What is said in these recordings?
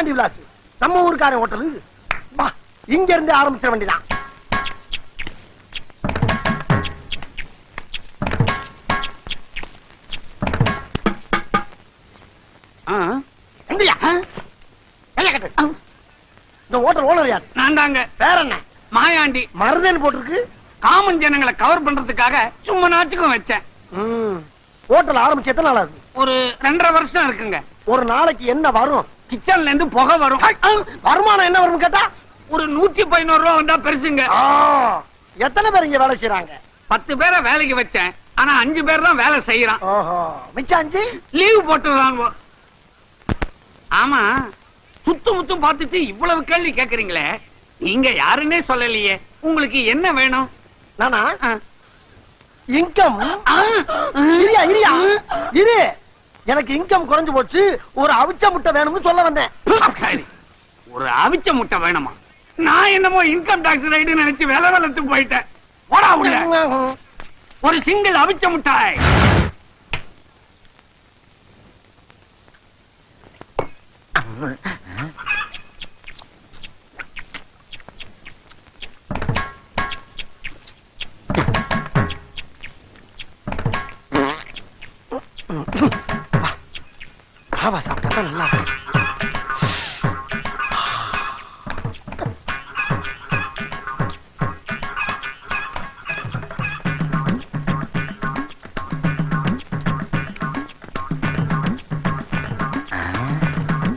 பாண்டி விலாஸ். நம்ம ஊருக்காரன் ஹோட்டலு வா இங்க இருந்து ஆரம்பிச்சிட வேண்டியதான் இந்த ஹோட்டல் ஓனர் யார்? நான் தாங்க. வேற என்ன? மாயாண்டி. மருதேன்னு போட்டிருக்கு. காமன் ஜனங்களை கவர் பண்றதுக்காக சும்மா நாச்சுக்கும் வச்சேன். ஹோட்டல் ஆரம்பிச்சு எத்தனை நாள் ஆகுது? ஒரு ரெண்டரை வருஷம் இருக்குங்க. ஒரு நாளைக்கு என்ன வரும்? கிச்சன்ல இருந்து புகை வரும். வருமானம் என்ன வரும் கேட்டா? ஒரு நூத்தி பதினோரு ரூபா வந்தா பெருசுங்க. எத்தனை பேர் இங்க வேலை செய்யறாங்க பத்து பேரை வேலைக்கு வச்சேன். ஆனா அஞ்சு பேர் தான் வேலை செய்யறான். மிச்சம் அஞ்சு? லீவ் போட்டுறாங்க ஆமா சுத்து முத்தும் பார்த்துட்டு இவ்வளவு கேள்வி கேக்குறீங்களே. நீங்க யாருன்னே சொல்லலையே. உங்களுக்கு என்ன வேணும்? நானா. இன்கம் இரியா இரியா. இரு. எனக்கு இன்கம் குறைஞ்சு போச்சு ஒரு அவிச்ச முட்டை வேணும்னு சொல்ல வந்தேன். ஒரு அவிச்ச முட்டை வேணுமா? நான் என்னமோ இன்கம் டாக்ஸ் ரைடு நினைச்சு வேலை வளர்த்து போயிட்டேன். போடா உள்ள. ஒரு சிங்கிள் அவிச்ச முட்டாய். ராவா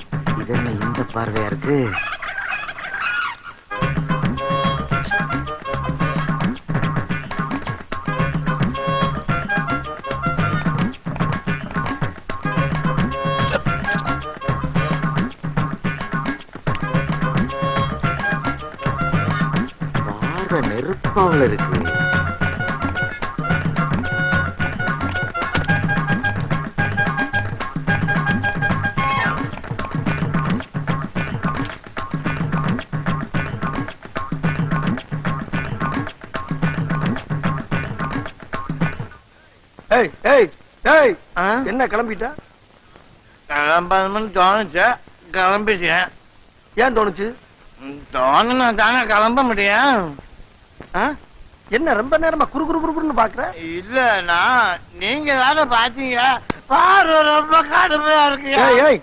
சாப்பிட்டா இந்த பார்வையா இருக்கு? நெருப்பாவில் இருக்கு. என்ன கிளம்பிட்ட? கிளம்பணும்னு தோணுச்சு. கிளம்பிட்டேன். ஏன் தோணுச்சு? தோணுனா தானே கிளம்ப முடியும்? என்ன ரொம்ப நேரமா குறு குறு குறுன்னு பாக்குற? இல்ல நான் நீங்க தானே பாத்தீங்க. பாரு ரொம்ப கடுமையா இருக்கு?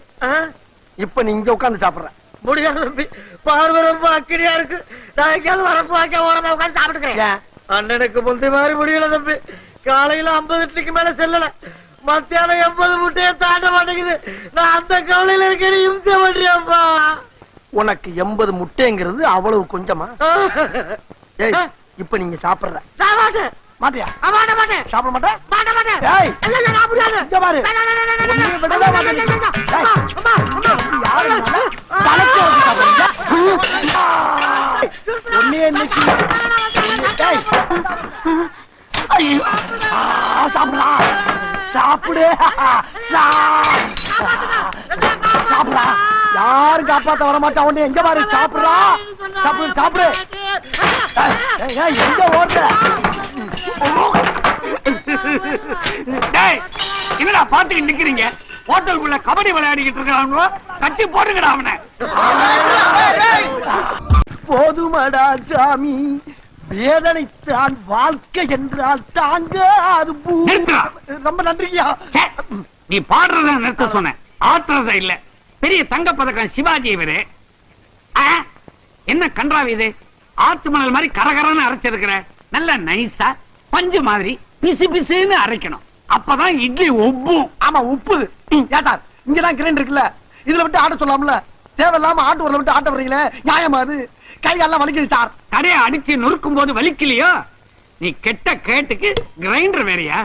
இப்ப நீ இங்க உட்கார்ந்து சாப்பிடுற. முடியாது தம்பி. பார்வை ரொம்ப அக்கடியா இருக்கு. நான் எங்கேயாவது வரப்பு வாக்க ஓரமா உட்காந்து சாப்பிட்டுக்கிறேன்? அண்ணனுக்கு முந்தி மாதிரி முடியல தம்பி. காலையில ஐம்பது இட்லிக்கு மேல செல்லல. மத்தியானம் எண்பது முட்டையை தாண்ட மாட்டேங்குது. நான் அந்த கவலையில இருக்கேன். இம்சை பண்றியாப்பா. உனக்கு எண்பது முட்டைங்கிறது அவ்வளவு கொஞ்சமா? ஏய் இப்ப நீங்க சாப்பிடுற மாட்டேன் மாட்டியா மாட்ட மாட்டேன் சாப்பிட மாட்டேன் மாட்ட மாட்டேன் ஏய் இல்ல இல்ல நான் முடியாது இங்க பாரு மாட்டேன் சாப்பிடு சா- சாப்பிடுடா யாரும் காப்பாத்த வர மாட்டா உன்னை எங்க பாரு சாப்பிடுறா சாப்பிடு சாப்பிடு எங்க ஓடுற டேய் என்னடா பாத்துக்கிட்டு நிக்கிறீங்க? ஹோட்டலுக்குள்ள கபடி விளையாடிக்கிட்டு இருக்கானுவோ கட்டி போட்டுங்கடா அவனை. போதுமடா சாமி. வேதனைத்தான் வாழ்க்கை என்றால் தாங்க அது. ரொம்ப நன்றியா நீ பாடுறத நிறுத்த சொன்ன ஆட்டுறத இல்ல. பெரிய தங்க பதக்கம் சிவாஜி இவரு. என்ன கன்றாவி இது? ஆத்து மணல் மாதிரி கரகரன்னு அரைச்சிருக்கிற. நல்ல நைஸா பஞ்சு மாதிரி பிசு பிசுன்னு அரைக்கணும். அப்பதான் இட்லி ஒப்பும் ஆமா உப்பு. ஏட்டா இங்கதான் கிரைண்ட் இருக்குல்ல. இதுல விட்டு ஆட்ட சொல்லாம்ல தேவையில்லாம ஆட்டு ஊர்ல விட்டு ஆட்ட வர்றீங்களே? நியாயமா அது? கை எல்லாம் வலிக்குது சார். கடையை அடிச்சு நொறுக்கும் போது வலிக்கலையோ? நீ கெட்ட கேட்டுக்கு கிரைண்டர் வேறயா?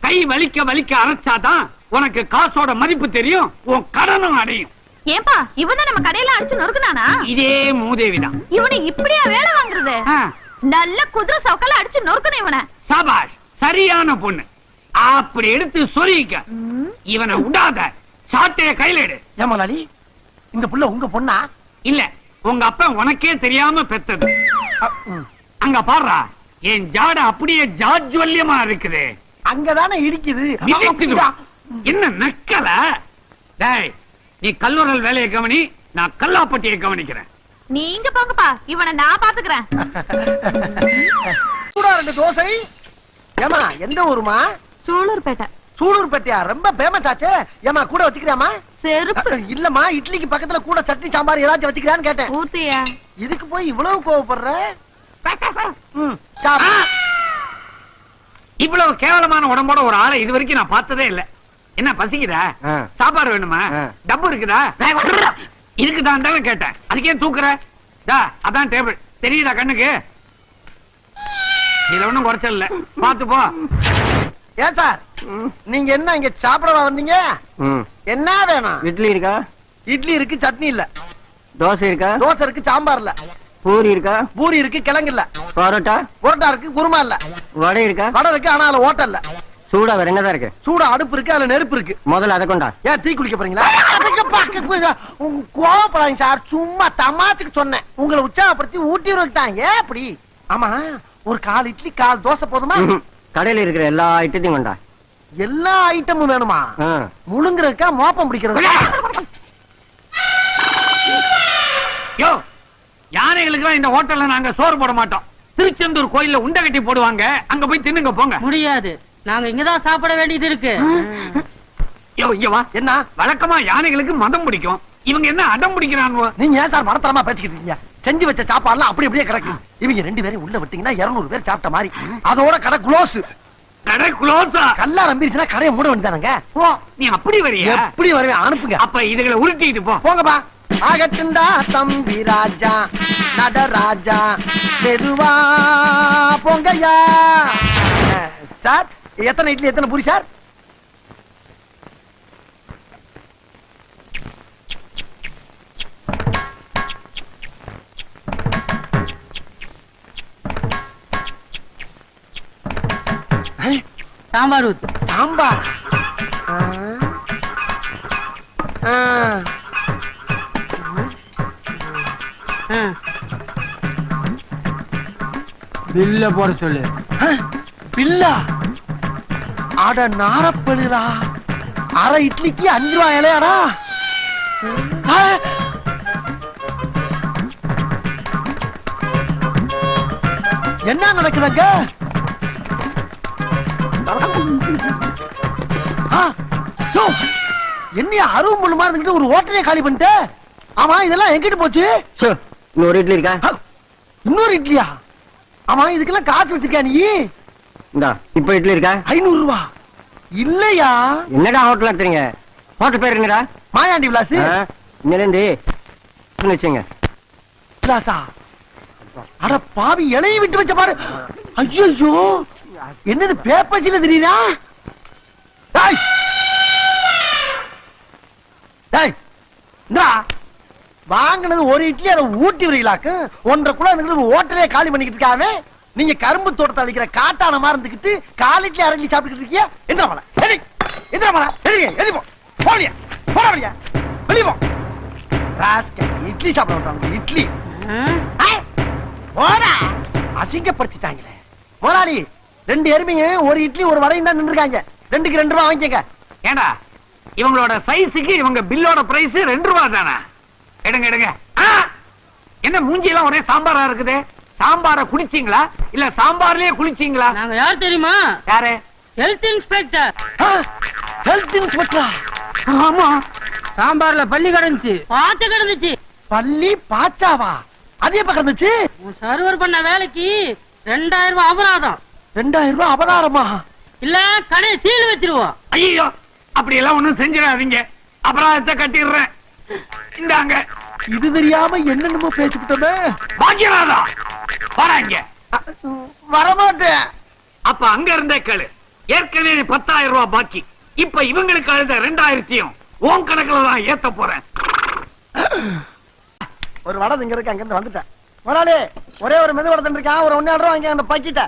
கை வலிக்க வலிக்க அரைச்சாதான் உனக்கு காசோட மதிப்பு தெரியும் உன் கடனும் அடையும். ஏன்பா இவன் நம்ம கடையில அடிச்சு நொறுக்குனானா? இதே மூதேவிதான். இவனை இப்படியா வேலை வாங்குறது? நல்ல குதிரை சவுக்கால அடிச்சு நொறுக்கணும் இவனை. சபாஷ் சரியான பொண்ணு. அப்படி எடுத்து சொருகிக்க இவனை விடாத சாட்டைய கையில எடு. ஏமாலாளி இந்த புள்ள உங்க பொண்ணா? இல்ல உங்க அப்பா உனக்கே தெரியாம பெத்தது. அங்க பாடுறா என் ஜாட அப்படியே ஜாஜ்வல்யமா இருக்குது. அங்கதானே இடிக்குது. மிதிக்குது. என்ன நக்கல? டேய் நீ கல்லூரல் வேலையை கவனி நான் கல்லாப்பட்டியை கவனிக்கிறேன். நீங்க போங்கப்பா இவனை நான் பாத்துக்கிறேன். சூடா ரெண்டு தோசை. ஏமா எந்த ஊருமா? சூலூர்பேட்டை. சூலூர்பேட்டையா? ரொம்ப ஃபேமஸ் ஆச்சே. ஏமா கூட வச்சுக்கிறியாமா செருப்பு. இல்லம்மா இட்லிக்கு பக்கத்துல கூட சட்னி சாம்பார் ஏதாச்சும் வச்சுக்கிறான்னு கேட்டேன். ஊத்தியா? இதுக்கு போய் இவ்வளவு கோவப்படுற. இவ்வளவு கேவலமான உடம்போட ஒரு ஆளை இது வரைக்கும் நான் பார்த்ததே இல்ல. என்ன பசிக்குதா. சாப்பாடு வேணுமா. டப்பு இருக்குதா? இருக்குதான் தானே கேட்டேன். அதுக்கே தூக்குற? டா அதான் டேபிள் தெரியுதா கண்ணுக்கு? இதுல ஒண்ணும் குறைச்சல் இல்ல. பாத்து போ. ஏன் சார்? நீங்க என்ன இங்க சாப்பிடவா வந்தீங்க? என்ன வேணும். இட்லி இருக்கா? இட்லி இருக்கு சட்னி இல்ல. தோசை இருக்கா? தோசை இருக்கு சாம்பார் இல்ல. பூரி இருக்கா? பூரி இருக்கு கிழங்கு இல்ல. பரோட்டா? புரோட்டா இருக்கு குருமா இல்ல. வடை இருக்கா? வடை இருக்கு ஆனா அதுல ஓட்டல் இல்ல. சூடா வேற என்னதான் இருக்கு? சூடா அடுப்பு இருக்கு அதுல நெருப்பு இருக்கு. முதல்ல அதை கொண்டா. ஏன் டீ குடிக்க போறீங்களா? கோவப்படாதீங்க சார். சும்மா தமாத்துக்கு சொன்னேன். உங்களை உற்சாகப்படுத்தி ஊட்டி ஏன் அப்படி? ஆமா ஒரு கால் இட்லி கால் தோசை போதுமா. கடையில இருக்கிற எல்லா ஐட்டத்தையும் கொண்டா. எல்லா ஐட்டமும் வேணுமா. முழுங்குறதுக்கா மோப்பம் பிடிக்கிறது? யோ யானைகளுக்கு இந்த ஹோட்டல்ல நாங்க சோறு போட மாட்டோம். திருச்செந்தூர் கோயில்ல உண்டை கட்டி போடுவாங்க. அங்க போய் தின்னுங்க போங்க. முடியாது. நாங்க இங்கதான் சாப்பிட வேண்டியது இருக்கு. யோ இங்க வா. என்ன? வழக்கமா யானைகளுக்கு மதம் பிடிக்கும். இவங்க என்ன அடம் பிடிக்கிறாங்க நீங்க ஏன் சார் மடத்தரமா பேசிக்கிட்டு இருக்கீங்க? செஞ்சு வச்ச சாப்பாடுலாம் அப்படி அப்படியே கிடக்கு. இவங்க ரெண்டு பேரும் உள்ள விட்டீங்கன்னா 200 பேர் சாப்பிட்ட மாதிரி. அதோட கடை க்ளோஸ். கடை க்ளோஸா? கல்லா நம்பிருச்சுன்னா கடையை மூட வேண்டியதானங்க? போ. நீ அப்படி வரியா? எப்படி வருவேன்? அனுப்புங்க. அப்ப இதுகளை உருட்டிட்டு போ. போங்கப்பா. ஆகட்டுண்டா தம்பி ராஜா நடராஜா மெதுவா போங்கய்யா. அஹ், சார்? எத்தனை இட்லி எத்தனை பூரி சார்? சாம்பார் ஊத்து. சாம்பார். பில்ல போட சொல்லு. பில்லா? அட நாரப்பழுதா அரை இட்லிக்கு அஞ்சு ரூபாய் இலையாடா. என்ன நடக்குதுங்க? ஆ, யோ, என்னையா அருவம் மாதிரி இருந்துட்டு ஒரு ஹோட்டலே காலி பண்ணிட்டு? ஆமா இதெல்லாம் எங்கிட்டு போச்சு? இன்னொரு இட்லி இருக்கா? இன்னொரு இட்லியா? ஆமா இதுக்கெல்லாம் காசு வச்சிருக்கியா நீ? இப்ப இட்லி இருக்கா? ஐநூறு ரூபா. இல்லையா? என்னடா ஹோட்டல் நடத்துறீங்க ஹோட்டல் பேர் என்னடா? மாயாண்டி விலாஸ் இருந்து வச்சுங்க விலாசா? அட பாவி இலையை விட்டு வச்ச பாரு. ஐயோ என்னது பேப்பர்ஸ்ல தெரியுதா? டேய். டேய் இந்தா. வாங்கினது ஒரு இட்லி அதை ஊட்டி வரீங்களாக்கு ஒன்றரை கூட ஹோட்டலே காலி பண்ணிக்கிட்டு இருக்காவே நீங்க கரும்பு தோட்டத்தை அழிக்கிற காட்டான மாதிரி இருந்துக்கிட்டு கால் இட்லி அரை இட்லி சாப்பிட்டுக்கிட்டு இருக்கியா? எந்திர மலை சரி. எந்திர மலை சரி எதி போ. போடியா போட வழியா. வெளிய போ. ராஸ்கல், இட்லி சாப்பிட விட்டாங்க இட்லி. போடா. அசிங்கப்படுத்திட்டாங்களே. முதலாளி ரெண்டு எருமையும் ஒரு இட்லி ஒரு வடையும் தான் நின்றுருக்காங்க. ரெண்டுக்கு ரெண்டு ரூபா வாங்கிக்கங்க. ஏண்டா? இவங்களோட சைஸுக்கு இவங்க பில்லோட பிரைஸ் ரெண்டு ரூபா தானே? எடுங்க எடுங்க! என்ன மூஞ்சி எல்லாம் ஒரே சாம்பாரா இருக்குது? சாம்பார குடிச்சீங்களா இல்ல சாம்பார்லயே குளிச்சீங்களா? நாங்க யார் தெரியுமா? யாரு? Health inspector. ஹெல்த் இன்ஸ்பெக்டரா? ஆமா. சாம்பார்ல பள்ளி கிடந்துச்சு. பாத்து கிடந்துச்சு. பள்ளி பாச்சாவா? அது எப்ப கிடந்துச்சு? சர்வர் பண்ண வேலைக்கு ரெண்டாயிரம் ரூபாய் அபராதம். ரெண்டாயிரம் ரூபாய் அபகாரமா இல்ல கடையை சீல் வச்சிருவோம். ஐயோ அப்படி எல்லாம் ஒண்ணும் செஞ்சிடாதீங்க. அபராதத்தை கட்டிடுறேன். இந்தாங்க. இது தெரியாம என்னென்னமோ பேசிக்கிட்டோமே. பாக்கியராதா வராங்க. அ, வரமாட்டேன். அப்ப அங்க இருந்தே கேளு. ஏற்கனவே பத்தாயிரம் ரூபாய் பாக்கி. இப்ப இவங்களுக்கு அழுத ரெண்டாயிரத்தையும் உன் கணக்குல தான் ஏத்த போறேன். ஒரு வடை இங்க இருக்கு அங்க இருந்து வந்துட்டேன். முதலாளி ஒரே ஒரு மெது வடை இருக்கான் ஒரு ஒன்னாயிரம் ரூபாய் வாங்கி அந்த பக்கிட்ட.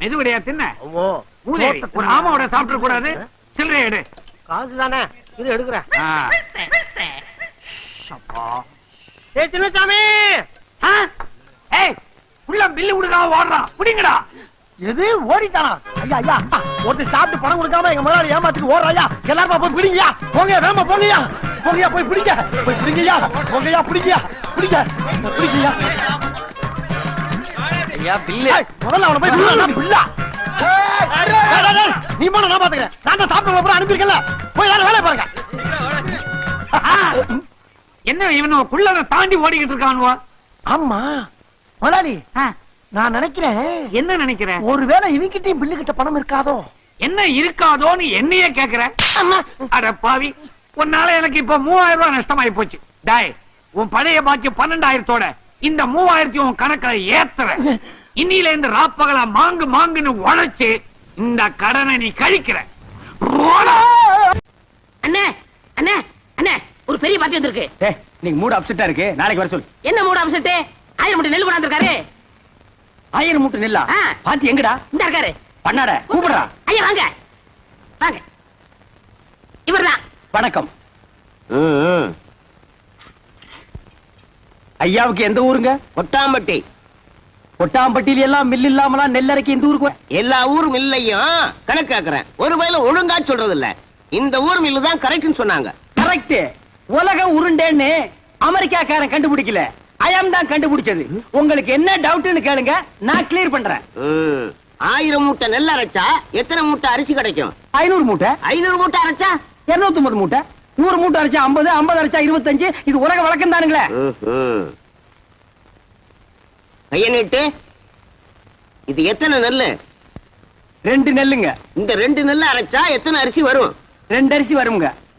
மெதுவடையா தின்ன? ஓ மூதேவி, ஒரு ஆமாவோட சாப்பிட கூடாது. சில்லறை எடு. காசு தானே? இது எடுக்கிறேன். சின்னசாமி? ஏய் உள்ள பில்லு கொடுக்காம ஓடுறான் புடிங்கடா. எது? ஓடிட்டானா? ஐயா ஐயா. ஒருத்தர் சாப்பிட்டு பணம் கொடுக்காம எங்க முதலாளி ஏமாத்திட்டு ஓடுறாயா? எல்லாரும் போய் பிடிங்கயா போங்க வேமா போங்கயா போங்கய்யா போய் பிடிங்க. போய் பிடிங்கய்யா. போங்கய்யா பிடிங்கய்யா. பிடிங்க. பிடிங்கய்யா. ஐயா பில்லு முதல்ல அவனை போய் நான் பிள்ளை. டேய், நீ போன நான் பாத்துக்கிறேன். நான் தான் சாப்பிட்டு அப்புறம் அனுப்பியிருக்கல போய் எல்லாரும் வேலையை பாருங்க. என்ன இவனு குள்ளத தாண்டி ஓடிக்கிட்டு இருக்கானுவோ? ஆமா. முதலாளி நான் நினைக்கிறேன் என்ன நினைக்கிற ஒருவேளை இவங்கிட்டயும் பில்லு கிட்ட பணம் இருக்காதோ? என்ன இருக்காதோன்னு என்னையே கேக்குற? அட பாவி உன்னால எனக்கு இப்ப மூவாயிரம் ரூபாய் நஷ்டமாயி போச்சு. டாய் உன் பழைய பாக்கி பன்னெண்டாயிரத்தோட இந்த மூவாயிரத்தி உன் கணக்குல ஏத்துற. இன்னில இருந்து ராப்பகலா மாங்கு மாங்குன்னு உழைச்சு இந்த கடனை நீ கழிக்கிற. அண்ணே அண்ணே அண்ணே ஒரு பெரிய பாத்தி வந்திருக்கு. நீங்க மூடு அப்செட்டா இருக்கு. நாளைக்கு வர சொல்லு. என்ன மூட அம்சட்டு ஆயிரம் மட்டும் நெல் கொண்டாந்துருக்காரு. ஆயிரம் மூட்டை நெல்லா. பாத்தி எங்கடா? இந்த இருக்காரு. பண்ணாட கூப்பிடுறா. ஐயா வாங்க. வாங்க. இவர்தான். வணக்கம். ஐயாவுக்கு எந்த ஊருங்க? கொட்டாம்பட்டி கொட்டாம்பட்டியில எல்லாம் மில் இல்லாமலாம் நெல்லரைக்கு இந்த ஊருக்கு எல்லா ஊரும் இல்லையும். கணக்காக்குறேன் ஒரு வயல ஒழுங்கா சொல்றது இல்ல இந்த ஊர் மில்லு தான் கரெக்ட்னு சொன்னாங்க. கரெக்ட் உலக உருண்டேன்னு அமெரிக்காக்காரன் கண்டுபிடிக்கல. அயாம் தான் கண்டுபிடிச்சது. உங்களுக்கு என்ன டவுட்னு கேளுங்க நான் கிளியர் பண்றேன். ஆயிரம் மூட்டை நெல் அரைச்சா எத்தனை மூட்டை அரிசி கிடைக்கும்? ஐநூறு மூட்டை. ஐநூறு மூட்டை அரைச்சா? இருநூத்தி ஒன்பது மூட்டை. நூறு மூட்டை அரைச்சா ஐம்பது ஐம்பது அரைச்சா இருபத்தஞ்சு. இது உலக வழக்கம் தானுங்களே. கைய நீட்டு இது எத்தனை நெல்லு ரெண்டு நெல்லுங்க. இந்த ரெண்டு நெல்லை அரைச்சா எத்தனை அரிசி வரும்? ரெண்டு அரிசி வருங்க.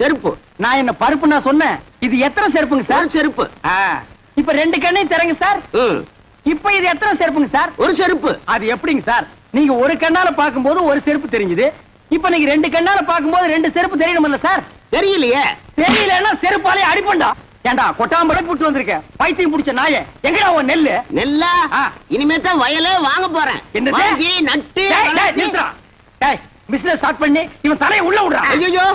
செருப்பு. நான் என்ன பருப்பு நான் சொன்னேன். இது எத்தனை செருப்புங்க ஒரு சார் செருப்பு இப்ப ரெண்டு கண்ணையும் திறங்க சார். இப்ப இது எத்தனை செருப்புங்க சார்? ஒரு செருப்பு. அது எப்படிங்க சார்? நீங்க ஒரு கண்ணால பாக்கும்போது ஒரு செருப்பு தெரிஞ்சது. இப்ப நீங்க ரெண்டு கண்ணால பாக்கும்போது ரெண்டு செருப்பு தெரியணும்ல சார்? தெரியலையே. தெரியலன்னா செருப்பாலே அடிப்பண்டா. ஏண்டா கொட்டாம்பளை புட்டு வந்திருக்க பைத்தியம் புடிச்ச நாயே. எங்கடா உன் நெல்லு? நெல்லா. இனிமே தான் வயலே வாங்க போறேன்? வாங்கி நட்டு business start பண்ணி இவன் தலையை உள்ள விடுறா. ஐயோ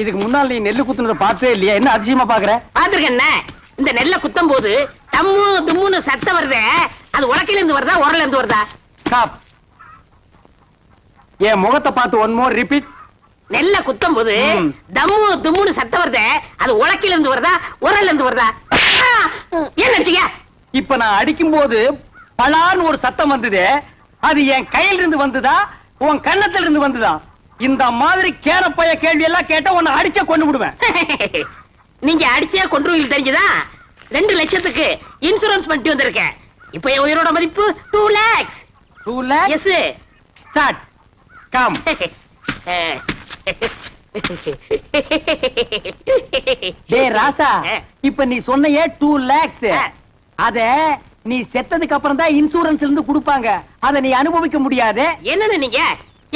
இதுக்கு முன்னால் நீ நெல்லு குத்துனதை பார்த்தே இல்லையா? என்ன அதிசயமா பாக்குற பாத்துருக்கேன் அண்ணே. இந்த நெல்லை குத்தும் போது தம்மு தும்முன்னு சத்தம் வருதே. அது உலக்கையில இருந்து வருதா உரல இருந்து வருதா? ஸ்டாப் என் முகத்தை பார்த்து ஒன் மோர் ரிப்பீட் நெல்ல குத்தும் போது. தம்மு தும்முன்னு சத்தம் வருதே அது உலக்கையில இருந்து வருதா? உரல்ல இருந்து வருதா ஏன் நினைச்சீங்க இப்ப நான் அடிக்கும் போது பலான்னு ஒரு சத்தம் வந்தது அது என் கையில இருந்து வந்ததா உன் கன்னத்துல இருந்து வந்ததா? இந்த மாதிரி கேரப்பைய கேள்வி எல்லாம் கேட்டா உன்னை அடிச்ச கொண்டு விடுவேன். நீங்க அடிச்சே கொன்றுவீங்க தெரிஞ்சுதா? ரெண்டு லட்சத்துக்கு இன்சூரன்ஸ் பண்ணிட்டு வந்திருக்கேன். இப்ப என் உயிரோட மதிப்பு? Two lakhs two lakhs start come டேய் ராசா. இப்ப நீ சொன்னையே டூ லேக்ஸ். அத நீ செத்ததுக்கு அப்புறம் தான் இன்சூரன்ஸ் இருந்து கொடுப்பாங்க. அத நீ அனுபவிக்க முடியாது. என்னன்னு நீங்க?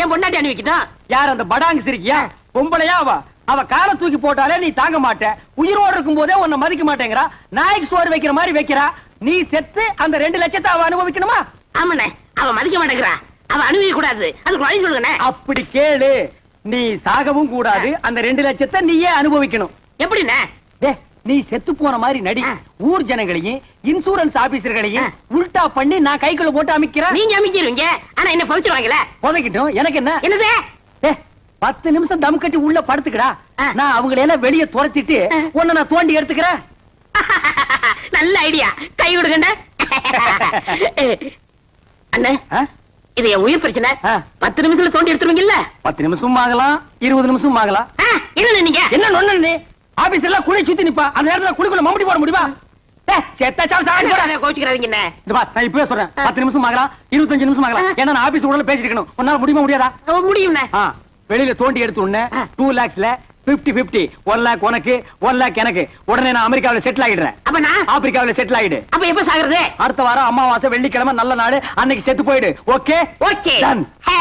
என் பொண்டாட்டி அனுப்பிக்கணும் யார் அந்த படாங்கு சிரிக்கியா? பொம்பளையா அவ? அவ காலை தூக்கி போட்டாலே நீ தாங்க மாட்ட. உயிரோடு இருக்கும் போதே உன்னை மதிக்க மாட்டேங்கிறா. நாய்க்கு சோறு வைக்கிற மாதிரி வைக்கிறா. நீ செத்து அந்த ரெண்டு லட்சத்தை அவ அனுபவிக்கணுமா? ஆமாண்ணே. அவ மதிக்க மாட்டேங்கிறா. அவ அனுபவிக்க கூடாது. அதுக்கு வழி சொல்லுங்கண்ணே. அப்படி கேளு. நீ சாகவும் கூடாது. அந்த ரெண்டு லட்சத்தை நீயே அனுபவிக்கணும். எப்படிண்ணே? நீ செத்து போன மாதிரி நடி. ஊர் ஜனங்களையும் இன்சூரன்ஸ் ஆபீசர்களையும். உல்டா பண்ணி நான் கைக்குள்ள போட்டு அமைக்கிறேன். நீங்க அமைக்கிருவீங்க ஆனா என்ன பவிச்சிருவாங்கல்ல? புதைக்கிட்டும். எனக்கு என்ன? என்னது? பத்து நிமிஷம் தம் கட்டி உள்ள படுத்துக்கடா. நான் அவங்களை எல்லாம் வெளியே துரத்திட்டு. உன்னை நான் தோண்டி எடுத்துக்கிறேன். நல்ல ஐடியா. கை விடுங்கண்ணே. அண்ணே? இது என் உயிர் பிரச்சனை. பத்து நிமிஷத்துல தோண்டி எடுத்துருவீங்கல்ல? பத்து நிமிஷம் ஆகலாம் இருபது நிமிஷம் ஆகலாம். ஆ, என்னண்ணே நீங்க? என்ன நொண்ணு நீ? ஆபீஸ் எல்லாம் குழி சுத்தி நிப்பா. அந்த நேரத்துல குழிக்குள்ள மம்படி போட முடியுமா? பத்து நிமிஷம் ஆகலாம் இருபத்தஞ்சு நிமிஷம் ஆகலாம். ஏன்னா நான் ஆபீஸ் உடனே பேசிட்டு இருக்கணும். உன்னால முடியுமா முடியாதா? முடியும்ண்ணே. ஆ, வெளியில தோண்டி எடுத்து உடனே டூ லேக்ஸ்ல பிப்டி பிப்டி ஒன் லேக் உனக்கு ஒன் லேக் எனக்கு. உடனே நான் அமெரிக்காவில செட்டில் ஆகிடுறேன். அப்ப நான்? ஆப்பிரிக்காவில செட்டில் ஆகிடு. அப்ப எப்ப சாகுறது? அடுத்த வாரம் அமாவாசை வெள்ளிக்கிழமை நல்ல நாடு அன்னைக்கு செத்து போயிடு. Okay okay. ஹே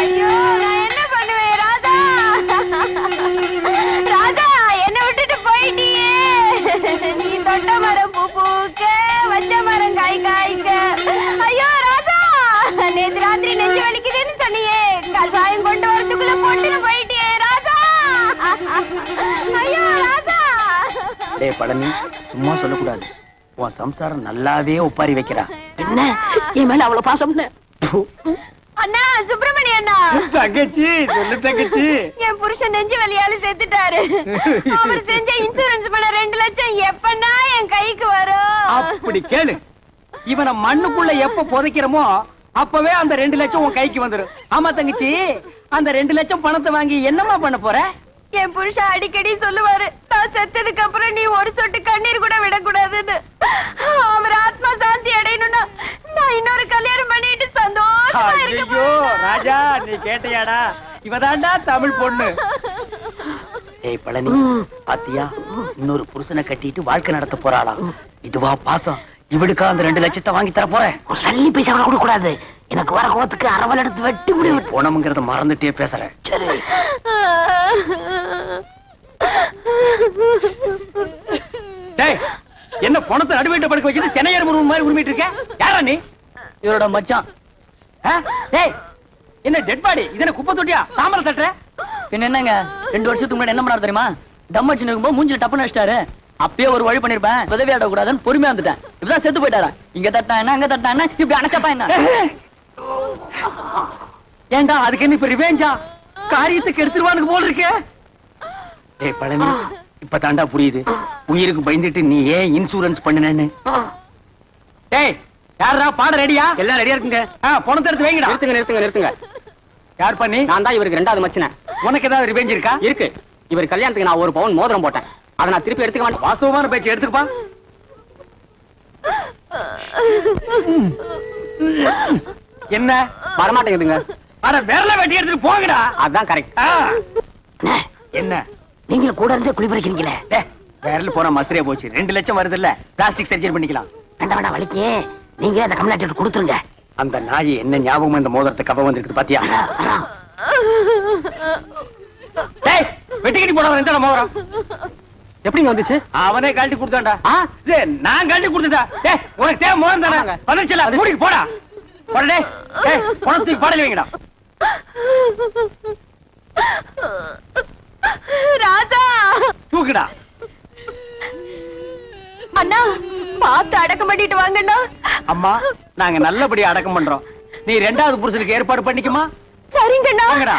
ஐயோ நான் என்ன பண்ணுவேன் ராதா? ராதா என்ன விட்டுட்டு போயிட்டியே. நீ தொட்ட மரம் பூ பூக்க வச்ச மரம் காய் காய்க்க. நேத்து ராத்திரி நெஞ்சு வலிக்குதுன்னு சொன்னியே. கஷாயம் கொண்டு வரதுக்குள்ள போட்டுன்னு போயிட்டியே ராதா ஐயோ ராதா டேய் பழனி சும்மா சொல்லக்கூடாது. உன் சம்சாரம் நல்லாவே ஒப்பாரி வைக்கிறா. என்ன? என் மேல அவ்வளவு பாசம்னு அண்ணா சுப்பிரமணிய அண்ணா. தங்கச்சி சொல்லு தங்கச்சி. என் புருஷன் நெஞ்சு வலியால செத்துட்டாரு. அவர் செஞ்ச இன்சூரன்ஸ் பண்ண ரெண்டு லட்சம் எப்பன்னா என் கைக்கு வரும். அப்படி கேளு. இவனை மண்ணுக்குள்ள எப்ப புதைக்கிறோமோ அப்பவே அந்த ரெண்டு லட்சம் உன் கைக்கு வந்துரும். ஆமா தங்கச்சி. அந்த ரெண்டு லட்சம் பணத்தை வாங்கி என்னமா பண்ண போற? என் புருஷன் அடிக்கடி சொல்லுவாரு நான் செத்ததுக்கு அப்புறம் நீ ஒரு சொட்டு கண்ணீர் கூட விடக்கூடாதுன்னு. அவர் ஆத்மா சாந்தி அடையணும்னா நான் இன்னொரு கல்யாணம் பண்ணிட்டு சந்தோஷமா இருக்க ஐயோ ராஜா நீ கேட்டியாடா? இவதாண்டா தமிழ் பொண்ணு. ஏய் பழனி பாத்தியா? இன்னொரு புருஷனை கட்டிட்டு வாழ்க்கை நடத்த போறாளாம். இதுவா பாசம். இவளுக்கா அந்த ரெண்டு லட்சத்தை வாங்கி தர போறேன். ஒரு சல்லி பைசா கூட கொடுக்க கூடாது. எனக்கு வர கோவத்துக்கு அரவல் எடுத்து வெட்டி முடி போனமுங்கிறத மறந்துட்டே பேசுறேன் சரி. டேய் என்ன பணத்தை நடுவேட்ட படுக்க வச்சுட்டு சென்னையர் முருகன் மாதிரி உரிமிட்டு இருக்க? யாரா நீ? இவரோட மச்சான்? டேய் என்ன டெட் பாடி இது என்ன குப்பை தொட்டியா? சாம்பல் தட்டுற? பின்ன என்னங்க? ரெண்டு வருஷத்துக்கு முன்னாடி என்ன பண்ணாரு தெரியுமா? டம் அடிச்சு இருக்கும்போது மூஞ்சில டப்புன்னு அடிச்சிட்டாரு. அப்பயே ஒரு வழி பண்ணிருப்பேன். உதவி ஆடக்கூடாதுன்னு பொறுமையா வந்துட்டேன். இப்பதான் செத்து போயிட்டாரா? இங்க தட்டா என்ன அங்க தட்டா என்ன? இப்படி அணைச்சப்பா என்ன? ஏண்டா அதுக்கு என்ன இப்ப ரிவேஞ்சா காரியத்துக்கு எடுத்துருவானுக்கு போல இருக்கே. டேய் பழனி இப்ப தாண்டா புரியுது. உயிருக்கு பயந்துட்டு நீ ஏன் இன்சூரன்ஸ் பண்ணுனேன்னு? டேய் யாரா பாட ரெடியா? எல்லாம் ரெடியா இருக்குங்க. பணத்தை எடுத்து வைங்கடா. நிறுத்துங்க நிறுத்துங்க நிறுத்துங்க. யார் பண்ணி? நான் தான் இவருக்கு ரெண்டாவது மச்சினேன். உனக்கு ஏதாவது ரிவேஞ்ச் இருக்கா? இருக்கு. இவர் கல்யாணத்துக்கு நான் ஒரு பவுன் மோதிரம் போட்டேன். அதை நான் திருப்பி எடுத்துக்க மாட்டேன். வாஸ்தவமான பேச்சு எடுத்துக்கப்பா. என்ன? வரமாட்டேங்குதுங்க. அட விரல வெட்டி எடுத்துட்டு போங்கடா. அதான் கரெக்ட் என்ன? நீங்களும் கூட இருந்தே குளிபறிக்கிறீங்களே விரல் போனா மசரே போச்சு. ரெண்டு லட்சம் வருது இல்ல பிளாஸ்டிக் சர்ஜரி பண்ணிக்கலாம். வேண்டாம் வேண்டாம் வலிக்கு. நீங்க அந்த கம்லாட்டி கொடுத்துருங்க. அந்த நாய் என்ன ஞாபகம் இந்த மோதிரத்தை கதை வந்திருக்கு பாத்தியா? வரோம், வரோம். டேய் வெட்டிக்கடி போனவன் எந்த மோதிரம். எப்படிங்க வந்துச்சு? அவனே கழட்டி கொடுத்தான்டா. நான் கழட்டி கொடுத்தா டேய் உனக்கு தேவை மோதிரம் தானே? வந்துருச்சுல மூடிக்கு போடா. போடா பணத்துக்கு பாடல வைங்கடா. ராஜா! தூக்குடா. அண்ணா பார்த்து அடக்கம் பண்ணிட்டு வாங்கண்ணா. அம்மா நாங்க நல்லபடியா அடக்கம் பண்றோம். நீ ரெண்டாவது புருஷனுக்கு ஏற்பாடு பண்ணிக்குமா? சரிங்கண்ணா. வாங்கடா.